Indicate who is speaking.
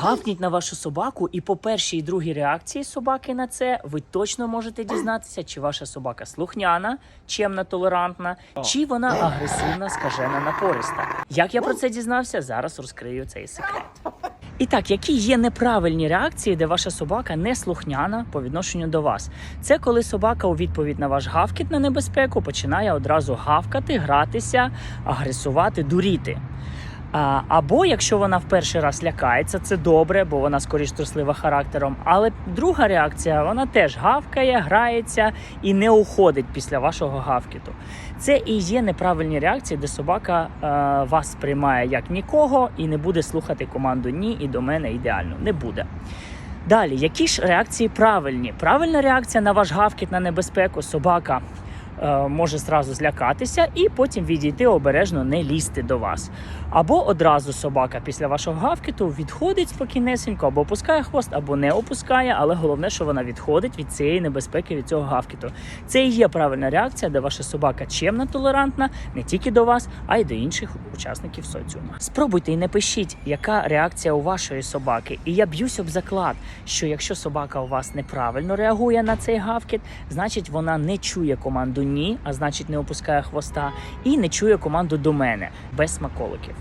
Speaker 1: Гавкніть на вашу собаку, і по першій і другій реакції собаки на це ви точно можете дізнатися, чи ваша собака слухняна, чемна, толерантна, чи вона агресивна, скажена, напориста. Як я про це дізнався, зараз розкрию цей секрет. І так, які є неправильні реакції, де ваша собака не слухняна по відношенню до вас? Це коли собака у відповідь на ваш гавкіт на небезпеку починає одразу гавкати, гратися, агресувати, дуріти. А, або якщо вона в перший раз лякається, це добре, бо вона скоріш труслива характером. Але друга реакція вона теж гавкає, грається і не уходить після вашого гавкіту. Це і є неправильні реакції, де собака е, вас сприймає як нікого і не буде слухати команду ні і до мене ідеально. Не буде. Далі, які ж реакції правильні? Правильна реакція на ваш гавкіт на небезпеку. Собака може зразу злякатися і потім відійти обережно, не лізти до вас. Або одразу собака після вашого гавкіту відходить спокійнесенько, або опускає хвост, або не опускає, але головне, що вона відходить від цієї небезпеки, від цього гавкіту. Це і є правильна реакція, де ваша собака чемна, толерантна не тільки до вас, а й до інших учасників соціуму. Спробуйте і не пишіть, яка реакція у вашої собаки. І я б'юсь об заклад, що якщо собака у вас неправильно реагує на цей гавкіт, значить вона не чує команду ні, а значить не опускає хвоста, і не чує команду до мене без смаколиків.